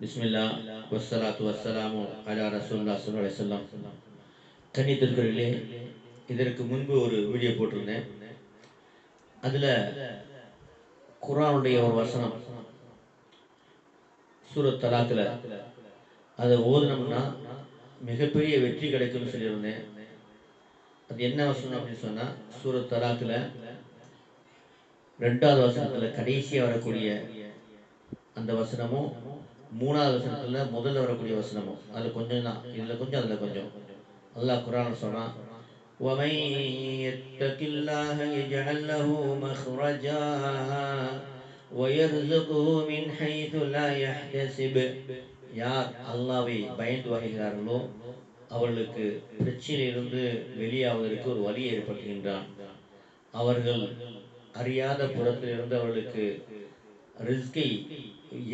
பிஸ்மில்லா வஸ்ஸலாத்து வஸ்ஸலாமு அலா ரசூல்லா ஸல்லல்லாஹு அலைஹி தனி திருக்குறளே இதற்கு முன்பு ஒரு வீடியோ போட்டிருந்தேன். அதில் குரானுடைய ஒரு வசனம் சூரத் தலாத்தில் அதை ஓதுனோம்னா மிகப்பெரிய வெற்றி கிடைக்கும்னு சொல்லியிருந்தேன். அது என்ன வசனம் அப்படின்னு சொன்னால் சூரத் தலாத்தில் ரெண்டாவது வசனத்தில் கடைசியாக வரக்கூடிய அந்த வசனமும் மூணாவது வசனத்துல முதல்ல வரக்கூடிய வசனமும் அதுல கொஞ்சம் தான் இதுல கொஞ்சம் அதுல கொஞ்சம் அல்லாஹ் குர்ஆன் சொல்றான் ومن يتق الله يجعل له مخرجا ويرزقه من حيث لا يحتسب யார் அல்லாவை பயந்து வருகிறார்களோ அவர்களுக்கு பிரச்சனையிலிருந்து வெளியாவதற்கு ஒரு வழி ஏற்படுகின்றான் அவர்கள் அறியாத புறத்திலிருந்து அவர்களுக்கு ரிஸ்கை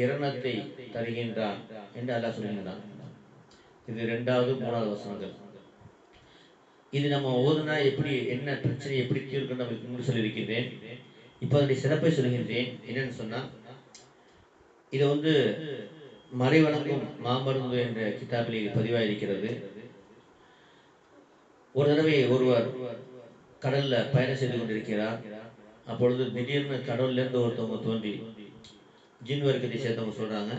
இரணத்தை தருகின்றான் என்று அல்லாஹ் சொல்கின்றான். இது ரெண்டாவது மூணாவது வசனங்கள். இது நம்ம ஓதுனா எப்படி என்ன பிரச்சனை எப்படி தீர்க்கணும் நமக்கு முன்பு சொல்லியிருக்கின்றேன். இப்போ அதனுடைய சிறப்பை சொல்கின்றேன். என்னன்னு சொன்னா இதை வந்து மறைவணங்கும் மாமருந்து என்ற கிதாபில் பதிவாக இருக்கிறது ஒரு தடவை ஒருவர் கடல்ல பயணம் செய்து கொண்டிருக்கிறார். அப்பொழுது திடீர்னு கடல்ல இருந்து ஒருத்தவங்க தோன்றி ஜின் வர்க்கத்தை சேர்ந்தவங்க சொல்றாங்க.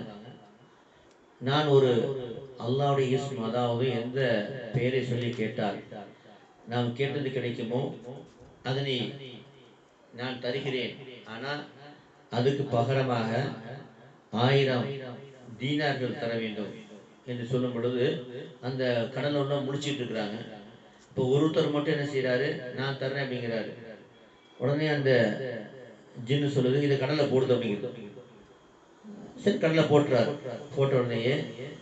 நான் ஒரு அல்லாவுடைய இஸ்ம் அதாவது எந்த பெயரை சொல்லி கேட்டால் நாம் கேட்டது கிடைக்குமோ? அதனை நான் தருகிறேன். ஆனால் அதுக்கு பகரமாக ஆயிரம் தீனார்கள் தர வேண்டும் என்று சொல்லும் பொழுது அந்த கடலை ஒன்றும் முடிச்சிட்டு இருக்கிறாங்க. இப்போ ஒருத்தர் மட்டும் என்ன செய்கிறாரு நான் தர்றேன் அப்படிங்கிறாரு. உடனே அந்த ஜின்னு சொல்லுது இதை கடலை போடுது அப்படிங்கிறது சரி கடல்ல போட்டுறாரு போட்ட உடனேயே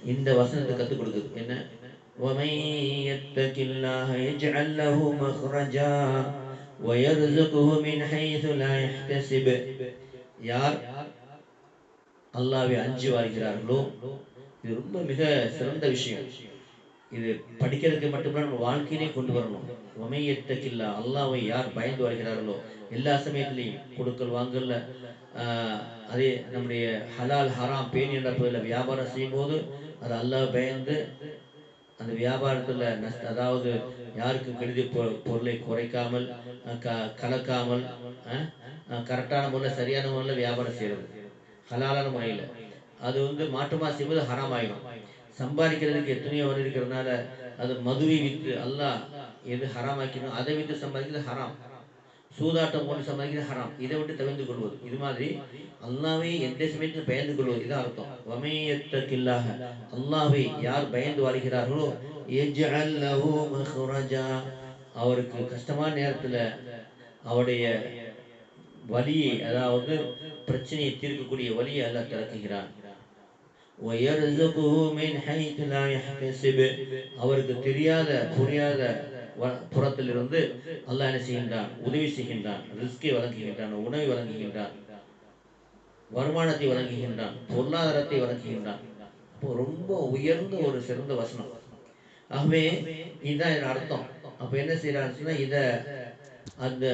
இந்த வசனத்தை கற்றுக் கொடுக்குது என்ன ومن يتق الله يجعل له مخرجا ويرزقه من حيث لا يحتسب யார் அல்லாவை அஞ்சு வாழ்கிறார்களோ இது ரொம்ப மிக சிறந்த விஷயம் இது படிக்கிறதுக்கு மட்டும்தான் நம்ம வாழ்க்கையிலே கொண்டு வரணும். உமையத்தக்கில்லா அல்லாவை யார் பயந்து வருகிறார்களோ எல்லா சமயத்திலையும் கொடுக்கல் வாங்கல அதே நம்முடைய ஹலால் ஹராம் பேணி என்ற வியாபாரம் செய்யும் போது அது அல்லாஹ் பயந்து அந்த வியாபாரத்தில் நஷ்ட அதாவது யாருக்கும் கெடுதி பொருளை குறைக்காமல் க கலக்காமல் கரெக்டான முறையில் சரியான முறையில் வியாபாரம் செய்கிறது ஹலாலான முறையில். அது வந்து மாற்றமாக செய்வது ஹராம் ஆகிடும் சம்பாதிக்கிறதுக்கு எத்தனையோ வழி இருக்கிறதுனால அது மதுவை விற்று அல்லாஹ் எது ஹராம் ஆக்கணும் அதை விட்டு சம்பாதிக்கிறது ஹராம். சூதாட்டம் போட்டு சம்பாதிக்கிறது ஹராம். இதை விட்டு தவிர்த்து கொள்வது. இது மாதிரி அல்லாவே எந்த சமயத்தில் பயந்து கொள்வது. இதான் அர்த்தம். வமையத்தக்கில்லாக அல்லாவை யார் பயந்து வாழ்கிறார்களோ அவருக்கு கஷ்டமான நேரத்துல அவருடைய வலியை அதாவது பிரச்சனையை தீர்க்கக்கூடிய வழியை அல்லாஹ் திறக்குகிறான். அவருக்கு தெரியாத புரியாத புறத்திலிருந்து அல்லாஹ் என்ன செய்கின்றான்? உதவி செய்கின்றான் ரிஸ்கை வழங்குகின்றான் உணவை வழங்குகின்றான் வருமானத்தை வழங்குகின்றான் பொருளாதாரத்தை வழங்குகின்றான். அப்போ ரொம்ப உயர்ந்த ஒரு சிறந்த வசனம். ஆகவே இதுதான் இதன் அர்த்தம். அப்ப என்ன செய்யறான்னு சொன்னா இத அந்த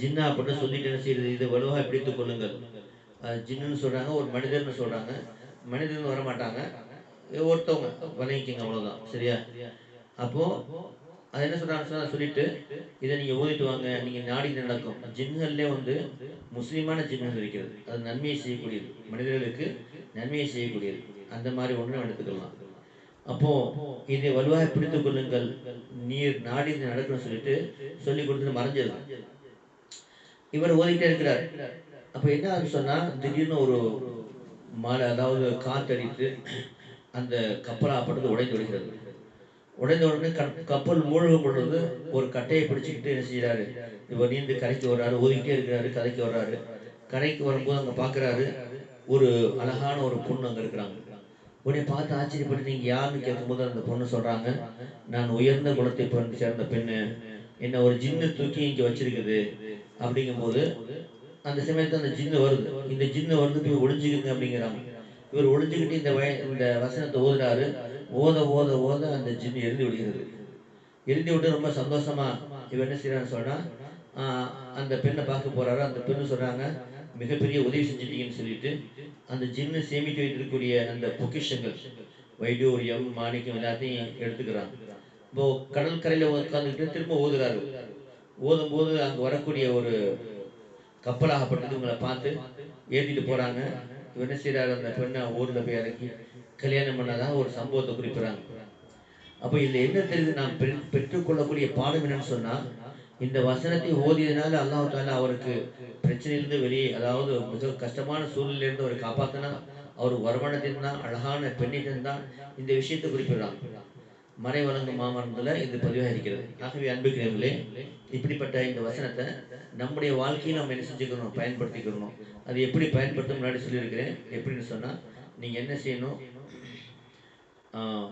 ஜின்னா அப்படின்னு சொல்லிட்டு என்ன செய்யறது இதை வலுவாக பிடித்துக் கொள்ளுங்கள். ஜின்னுன்னு சொல்றாங்க ஒரு மனிதர்னு சொல்றாங்க. மனிதன் வர மாட்டாங்க ஒருத்தவங்க பண்ணிக்கிங்க அவ்வளோதான் சரியா? அப்போ அது என்ன சொல்றாங்க சொல்லிட்டு இதை நீங்க ஓதிட்டு வாங்க நீங்க நாடி நடக்கும்? ஜின்கள்ல வந்து முஸ்லீமான ஜின்கள் இருக்கிறது. அது நன்மையை செய்யக்கூடியது. மனிதர்களுக்கு நன்மையை செய்யக்கூடியது. அந்த மாதிரி ஒன்று எடுத்துக்கலாம். அப்போ இதை வலுவாக பிடித்துக் கொள்ளுங்கள். நீர் நாடி நடக்கணும்னு சொல்லிட்டு சொல்லி கொடுத்துட்டு மறைஞ்சிடலாம். இவர் ஓதிட்டே இருக்கிறார். அப்ப என்ன ஆகுது சொன்னா திடீர்னு ஒரு மழை அதாவது காற்றடித்து அந்த கப்பலாப்பட்டது உடைந்து விடுகிறது. உடைந்த உடனே கப்பல் மூழ்கும் பொழுது ஒரு கட்டையை பிடிச்சிக்கிட்டு என்ன செய்கிறாரு? இவர் நீந்து கரைக்கு வர்றாரு ஓதிக்கிட்டே இருக்கிறாரு கரைக்கு வர்றாரு. கரைக்கு வரும்போது அங்கே பார்க்குறாரு ஒரு அழகான ஒரு பொண்ணு அங்கே இருக்கிறாங்க. உடனே பார்த்து ஆச்சரியப்பட்டு நீங்கள் யாருன்னு கேட்கும்போது அந்த பொண்ணு சொல்கிறாங்க நான் உயர்ந்த குலத்தை சேர்ந்த பெண்ணு. என்ன ஒரு ஜின்னு தூக்கி இங்கே வச்சிருக்குது. அப்படிங்கும்போது அந்த சமயத்தில் அந்த ஜின்னு வருது. இந்த ஜின்னு வந்து போய் ஒளிஞ்சுக்குங்க அப்படிங்கிறாங்க இவர் ஒளிஞ்சுக்கிட்டு இந்த வய இந்த வசனத்தை ஓதுறாரு ஓத ஓத ஓத அந்த ஜின்னு எழுதி விடுகிறது. எழுதி விட்டு ரொம்ப சந்தோஷமா இவர் என்ன செய்யறான்னு சொன்னா அந்த பெண்ணை பார்க்க போறாரு. அந்த பெண்ணு சொல்றாங்க மிகப்பெரிய உதவி செஞ்சிட்டீங்கன்னு சொல்லிட்டு அந்த ஜின்னு சேமித்து வைத்திருக்கக்கூடிய அந்த பொக்கிஷங்கள் வைடூரியம் மாணிக்கம் எல்லாத்தையும் எடுத்துக்கிறான். இப்போ கடற்கரையில் உட்காந்துக்கிட்டு திரும்ப ஓதுறாரு. ஓதும் போது அங்கே வரக்கூடிய ஒரு கப்பலாகப்பட்டது உங்களை பார்த்து ஏற்றிட்டு போறாங்க. இவர் என்ன செய்யறாரு அந்த பெண்ணை ஊர்ல போய் இறக்கி கல்யாணம் பண்ணதாக ஒரு சம்பவத்தை குறிப்பிடுறாங்க. அப்போ இதுல என்ன தெரியுது? நாம் பெற்- பெற்றுக்கொள்ளக்கூடிய பாடம் என்னன்னு சொன்னா இந்த வசனத்தை ஓதியதுனால அல்லாஹ் தாலா அவருக்கு பிரச்சனையிலிருந்து வெளியே அதாவது மிக கஷ்டமான சூழ்நிலையிலிருந்து அவரை காப்பாத்தினா அவர் வருமானத்தை தான் அழகான பெண்ணை தான் இந்த விஷயத்தை குறிப்பிடுறான். மறை வழங்கும் மாமரத்துல இது பதிவாக இருக்கிறது ஆகவே அன்புக்கிறவர்களே இப்படிப்பட்ட இந்த வசனத்தை நம்முடைய வாழ்க்கையில நம்ம என்ன செஞ்சுக்கணும்? பயன்படுத்திக்கணும். அது எப்படி பயன்படுத்த முன்னாடி சொல்லியிருக்கிறேன். எப்படின்னு சொன்னா நீங்க என்ன செய்யணும்? ஆஹ்,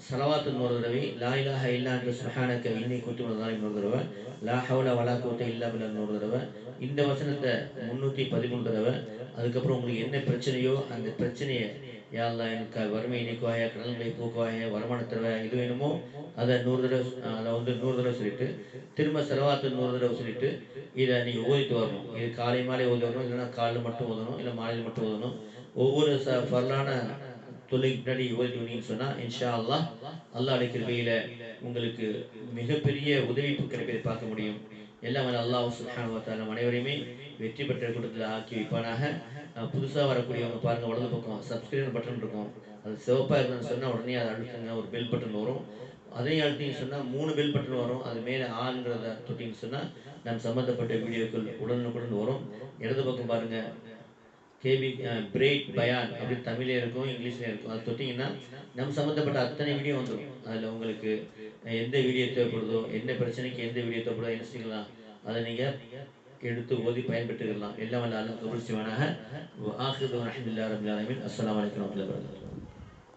சலவாத்து நூறு தடவை லா இலாஹ இல்லா என்று சுப்ஹானக இன்னி குத்து மினல் நூறு தடவை லா ஹவுல வலா கோட்டை இல்லா பில்லா நூறு தடவை இந்த வசனத்தை முன்னூற்றி பதிமூணு தடவை. அதுக்கப்புறம் உங்களுக்கு என்ன பிரச்சனையோ அந்த பிரச்சனையை யாழ்லா எனக்கு வறுமை நீக்குவாயா கடன்களை போக்குவாயா வருமான தருவாயா இது வேணுமோ அதை நூறு தடவை அதை வந்து நூறு தடவை சொல்லிட்டு திரும்ப செலவாத்து நூறு தடவை சொல்லிட்டு இதை நீங்கள் ஓதிட்டு வரணும். இது காலை மாலை ஓதி வரணும் இல்லைன்னா காலையில் மட்டும் ஓதணும் இல்லை மாலையில் மட்டும் ஓதணும். ஒவ்வொரு ச பரலான தொழிலுக்கு முன்னாடி ஓதிட்டு வந்தீங்கன்னு சொன்னால் இன்ஷா அல்லாஹ் அல்லாஹ் கிருபையில உங்களுக்கு மிகப்பெரிய உதவி கிடைப்பதை பார்க்க முடியும். எல்லாம் வல்ல அல்லாஹ் சுப்ஹானஹு வ அனைவரையுமே வெற்றி பெற்ற கூட்டத்தில் ஆக்கி வைப்பானாக. புதுசாக வரக்கூடியவங்க பாருங்கள் வலது பக்கம் சப்ஸ்கிரைப் பட்டன் இருக்கும். அது சிவப்பாக இருக்குன்னு சொன்னால் உடனே அதை அழுத்துங்க ஒரு பெல் பட்டன் வரும். அதையும் அழுத்தின்னு சொன்னால் மூணு பெல் பட்டன் வரும். அது மேலே ஆளுங்கிறத தொட்டிங்கன்னு சொன்னால் நம் சம்மந்தப்பட்ட வீடியோக்கள் உடனுக்குடன் வரும். இடது பக்கம் பாருங்கள் கேபி பிரேக் பயான் அப்படின்னு தமிழ்ல இருக்கும் இங்கிலீஷ்ல இருக்கும். அது தொட்டிங்கன்னா நம்ம சம்மந்தப்பட்ட அத்தனை வீடியோ வந்துடும் அதில் உங்களுக்கு எந்த வீடியோ தேவைப்படுதோ என்ன பிரச்சனைக்கு எந்த வீடியோ தேவைப்படுதோ என்ன செய்யலாம் அதை நீங்கள் எடுத்து ஓதி பயன்பெற்றுக்கலாம். எல்லாம் வல்ல அல்லாஹ் கபூல் செய்வானாக. ஆஹிரு அல்ஹம்துலில்லாஹி ரபில் ஆலமீன். அஸ்ஸலாமு அலைக்கும் வரஹ்மத்துல்லாஹி